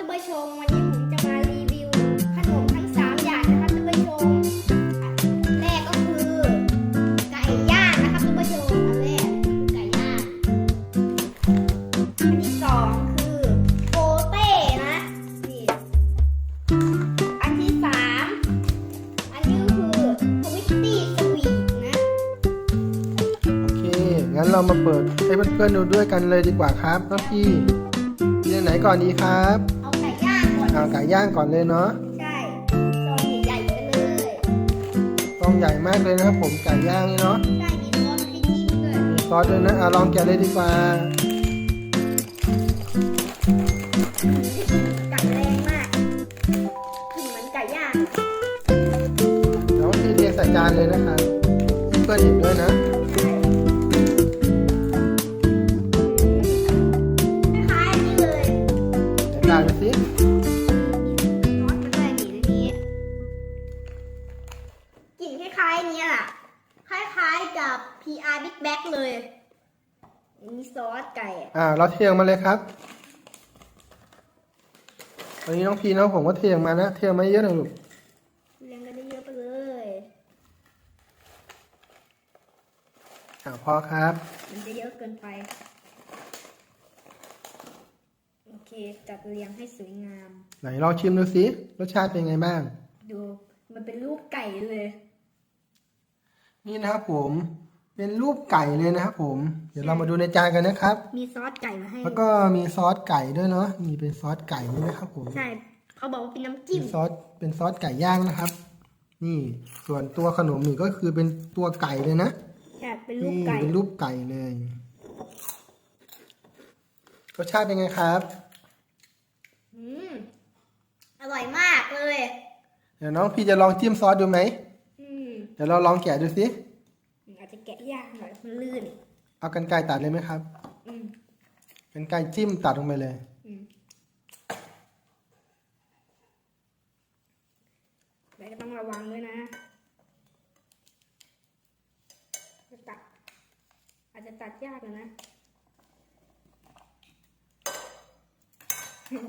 ท่านผู้ชมวันนี้ผมจะมารีวิวขนมทั้งสามอย่างนะครับท่านผู้ชมอันแรกก็คือไก่ย่างนะครับท่านผู้ชมอันแรกคือไก่ย่างอันที่สองคือโปเต้นะนี่อันที่สามอันนี้ก็คือทวิตตี้สวีทนะโอเค งั้นเรามาเปิดให้เพื่อนๆดูด้วยกันเลยดีกว่าครับน้องพี่มีอันไหนก่อนดีครับ เอาไก่ย่างก่อนเอาไก่ย่างก่อนเลยเนาะใช่ซองใหญ่ๆไปเลยต้องใหญ่มากเลยนะครับผมไก่ย่างนี่เนาะใช่มีซอสให้จิ้มด้วยมีซอสด้วยนะอะลองแกะเลยดีกว่าไก่แรงมากกลิ่นเหมือนไก่ย่างเดี๋ยวพี่เรียงใส่จานเลยนะครับเพื่อนๆเห็นด้วยนะ เลยมีซอสไก่อะอ่า เราเทออกมาเลยครับวันนี้น้องพีน้องผมก็เทออกมานะ เทออกมาเยอะหน่อยลูก เรียงกันได้เยอะไปเลยอ่าพอครับ มันจะเยอะเกินไป โอเคจัดเรียงให้สวยงาม ไหนลองชิมดูสิ รสชาติเป็นไงบ้าง ดูมันเป็นรูปไก่เลย นี่นะครับผม เป็นรูปไก่เลยนะครับผม เดี๋ยวเรามาดูในจานกันนะครับ มีซอสไก่มาให้ แล้วก็มีซอสไก่ด้วยเนาะนี่เป็นซอสไก่นี่นะครับผมใช่เขาบอกว่าเป็นน้ำจิ้มเป็นซอสเป็นซอสไก่ย่างนะครับ นี่ส่วนตัวขนมนี่ก็คือเป็นตัวไก่เลยนะใช่เป็นรูปนี่ไก่เป็นรูปไก่เลยรสชาติเป็นไงครับอืมอร่อยมากเลย เดี๋ยวน้องพี่จะลองจิ้มซอสดูไหมอืมเดี๋ยวเราลองแกะดูสิ อาจจะแกะยากหน่อยมันลื่น เอากันไก่ตัดเลยไหมครับอืมกันไก่จิ้มตัดลงไปเลย อืมแต่ก็ต้องระวังด้วยนะจะตัด อาจจะตัดยากเลยนะ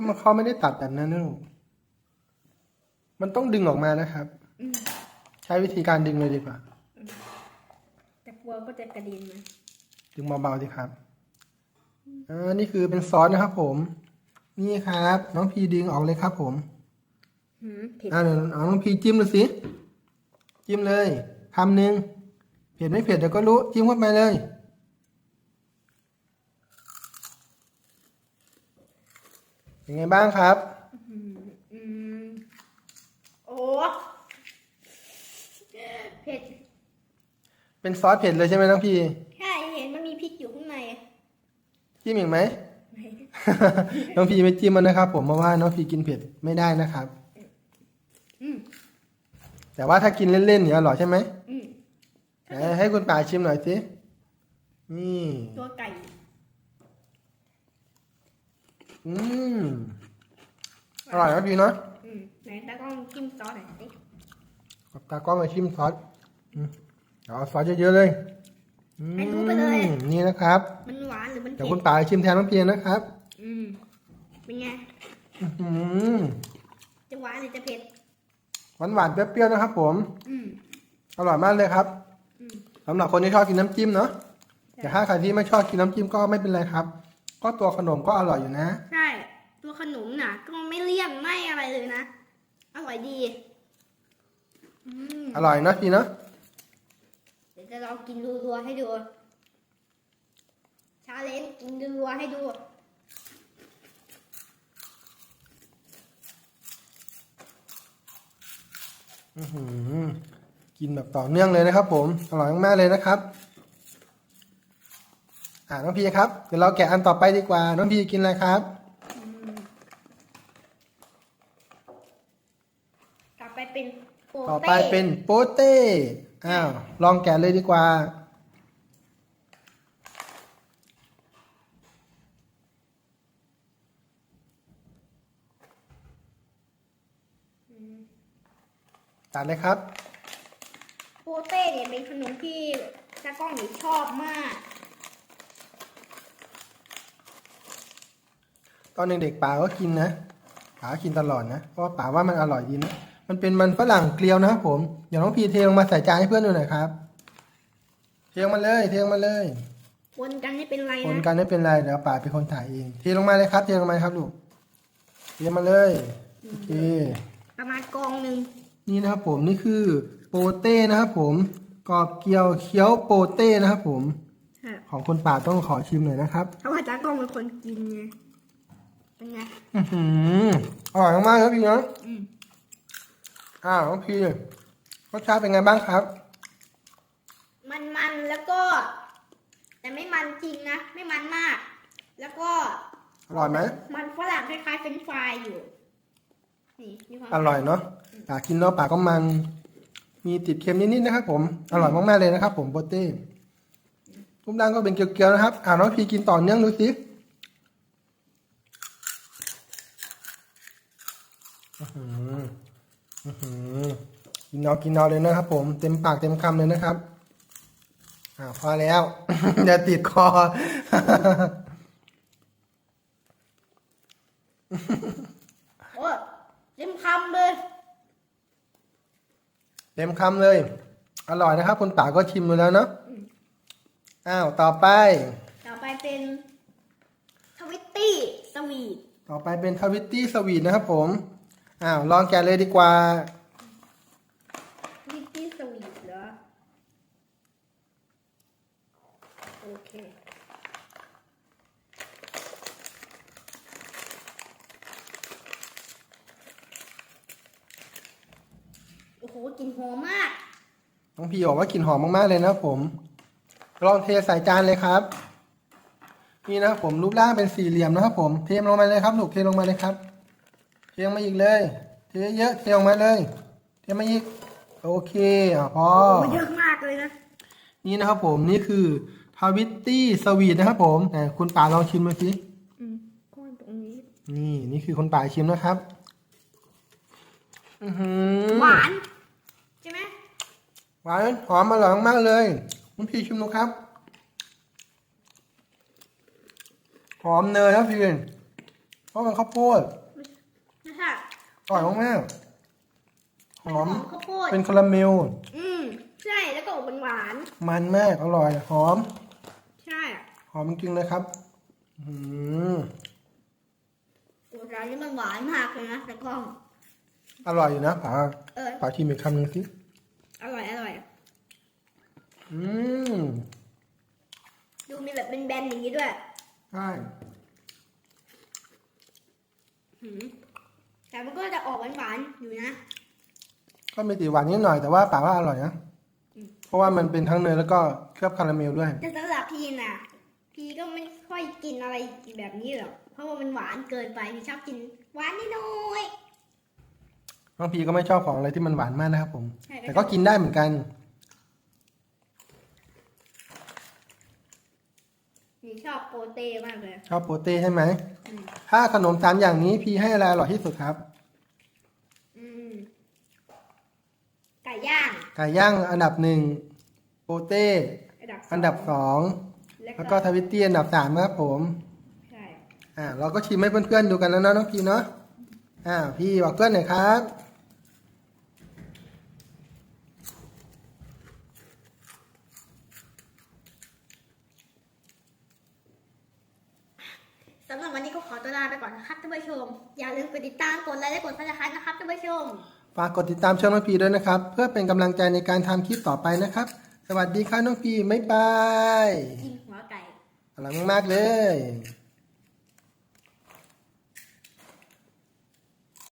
มันเขาไม่ได้ตัดแบบนั้นนะลูกมันต้องดึงออกมานะครับ อืมใช้วิธีการดึงเลยดีกว่า แต่กลัวก็จะกระเด็นมา ดึงเบาๆสิครับอ่านี่คือเป็นซอสนะครับผม นี่ครับ น้องพีดึงออกเลยครับผมหืมเผ็ดอ่าเดี๋ยวเอาน้องพีจิ้มดูสิ จิ้มเลยคำหนึ่งเผ็ดไม่เผ็ดเดี๋ยวก็รู้ จิ้มเข้าไปเลย เป็นไงบ้างครับอืมโอ้เผ็ด เป็นซอสเผ็ดเลยใช่ไหมน้องพี ใช่เห็นมันมีพริกอยู่ข้างใน จิ้มอีกไหม น้องพีไม่จิ้มมันนะครับ ผมเพราะว่าน้องพีกินเผ็ดไม่ได้นะครับอืมแต่ว่าถ้ากินเล่นๆเนี่ยอร่อยใช่ไหมอืมไหนให้คุณป่าชิมหน่อยสินี่ตัวไก่ อืมอร่อยนะพี่เนาะอืมไหนตาต้องจิ้มซอสหน่อยสิกับตากล้องมาชิมซอสอืมเอาซอสเยอะๆเลยอืม ให้รู้ไปเลย นี่นะครับ มันหวานหรือมันเดี๋ยวเผ็คุดณป่าชิมแทนน้องเพียรนะครับ อืมเป็นไงอื้อหือจะหวานหรือจะเผ็ดหวานๆเปรี้ยวๆนะครับผม อืมอร่อยมากเลยครับอืมสำหรับคนที่ชอบกินน้ำจิ้มเนาะแต่ถ้าใครที่ไม่ชอบกินน้ำจิ้มก็ไม่เป็นไรครับ ก็ตัวขนมก็อร่อยอยู่นะ ใช่ ตัวขนมน่ะ ก็ไม่เลี่ยนไม่อะไรเลยนะ อร่อยดีอืมอร่อยเนาะพี่เนาะเดี๋ยว จะลองกินรัวๆให้ดู ชาเลนจ์กินรัวๆให้ดูอื้อหือกินแบบต่อเนื่องเลยนะครับ ผม อร่อยมากๆเลยนะครับ อ่าน้องพีครับ เดี๋ยวเราแกะอันต่อไปดีกว่า น้องพีกินอะไรครับ ต่อไปเป็นโปต่อเต้ไปเป็นโปเต้ อ้าวลองแกะเลยดีกว่า ตัดเลยครับ โปเต้เนี่ยเป็นขนมที่ตากล้องหนูชอบมาก ตอนเด็กๆป่าก็กินนะป๋ากินตลอดนะ เพราะว่าป๋าว่ามันอร่อยดีนะ มันเป็นมันฝรั่งเกลียวนะครับผมเดี๋ยวน้องพีเทลงมาใส่จานให้เพื่อนดูหน่อยครับ เทลงมาเลยเทลงมาเลยวนกันไม่เป็นไรคนนะกันไม่เป็นไรเดี๋ยวป๋าเป็นคนถ่ายเองเทลงมาเลยครับเทลงมาครับลูกเทมาเลยโอเคประมาณกองหนึ่งนี่นะครับผมนี่คือโปเต้นะครับผมกรอบเกียวเคี้ยวโปเต้นะครับผมค่ะของคนป่าต้องขอชิมหน่อยนะครับเพราะว่าจ้ากล้องเป็นคนกินไงเป็นไง อื้อหืออร่อยมากๆครับพี่เนาะอืม อ้าวน้องพี่รสชาติเป็นไงบ้างครับ มันมันๆแล้วก็ แต่ไม่มันจริงนะ ไม่มันมาก แล้วก็ อร่อยไหม มันฝรั่งคล้ายๆเฟรนช์ฟรายอยู่นี่มีความอร่อยเนาะป่ากินเนาะป่าก็มัน มีติดเค็มนิดๆนะครับผม อร่อยมากๆเลยนะครับผมโปเต้ทุกด้านก็เป็นเกลียวๆนะครับ อ่าน้องพี่กินต่อเนื่องดูสิอื้อหืออื้อหือ กินเอากินเอาเลยนะครับ ผมเต็มปากเต็มคำเลยนะครับ อ่าพอแล้วอย่าติดคอโอ้เต็มคำเลย เต็มคำเลย อร่อยนะครับคุณป๋าก็ชิมดูแล้วเนาะอ้าวต่อไป ต่อไปเป็นทวิตตี้สวีทต่อไปเป็นทวิตตี้สวีทนะครับผม อ้าวลองแกะเลยดีกว่าทวิตตี้สวีทเหรอ โอเค โอ้โหกลิ่นหอมมาก น้องพี่บอกว่ากลิ่นหอมมากๆเลยนะครับผม ลองเทใส่จานเลยครับ นี่นะครับผมรูปร่างเป็นสี่เหลี่ยมนะครับผม เทลงมาเลยครับลูกเทลงมาเลยครับ เทลงมาอีกเลย เทเยอะๆเทลงมาเลย เทมาอีก โอเคอะพอโอ้เยอะมากเลยนะ นี่นะครับผมนี่คือทวิตตี้สวีทนะครับผมแต่คุณป่าลองชิมดูสิอืมก้อนตรงนี้ นี่นี่คือคนป่าชิมนะครับ อือหือหวานใช่ไหมหวานหอมอร่อยมากๆเลย คุณพี่ชิมดูครับ หอมเนยครับพี่เพราะมันข้าวโพดไม่ใช่อ ร่อยมากๆหอมข้าวโพดเป็นคาราเมล อืมใช่แล้วก็ออกเป็นหวานมันมากอร่อย หอมใช่หอมจริงๆเลยครับอื้อหือโอ้ร้านนี้มันหวานมากเลยนะแต่ก็อร่อยอยู่นะป๋าเออป๋าชิมอีกคำหนึ่งสิอร่อยอร่อยอืมดูมีแบบเป็นแบนๆอย่างนี้ด้วย ใช่หืม แต่มันก็จะออกหวานๆอยู่นะ ก็มีติดหวานนิดหน่อยแต่ว่าป๋าว่าอร่อยนะ อืม เพราะว่ามันเป็นทั้งเนยแล้วก็เคลือบคาราเมลด้วย แต่สำหรับพี่น่ะ พี่ก็ไม่ค่อยกินอะไรแบบนี้หรอก เพราะว่ามันหวานเกินไป พี่ชอบกินหวานนิดหน่อยน้องพีก็ไม่ชอบของอะไรที่มันหวานมากนะครับผม ใช่แต่ก็กินได้เหมือนกัน พี่ชอบโปเต้มากเลยชอบโปเต้ใช่ไหม อืมถ้าขนมสามอย่างนี้พีให้อะไรอร่อยที่สุดครับ อืมไก่ย่างไก่ย่างอันดับหนึ่งโปเต้อันดับอันดับสองแล้วแล้วก็ก็ทวิตตี้อันดับสามครับผม ใช่อ่าเราก็ชิมให้เพื่อนๆดูกันแล้วนะน้องพีเนาะอ่าพี่บอกเพื่อนหน่อยครับ สำหรับวันนี้ก็ขอตัวลาไปก่อนนะครับท่านผู้ชม อย่าลืมกดติดตามกดไลค์และกดซับสไครต์นะครับท่านผู้ชม ฝากกดติดตามช่องน้องพีด้วยนะครับ เพื่อเป็นกำลังใจในการทำคลิปต่อไปนะครับ สวัสดีครับน้องพีบ๊ายบายกินหัวไก่ อร่อยมากๆเลย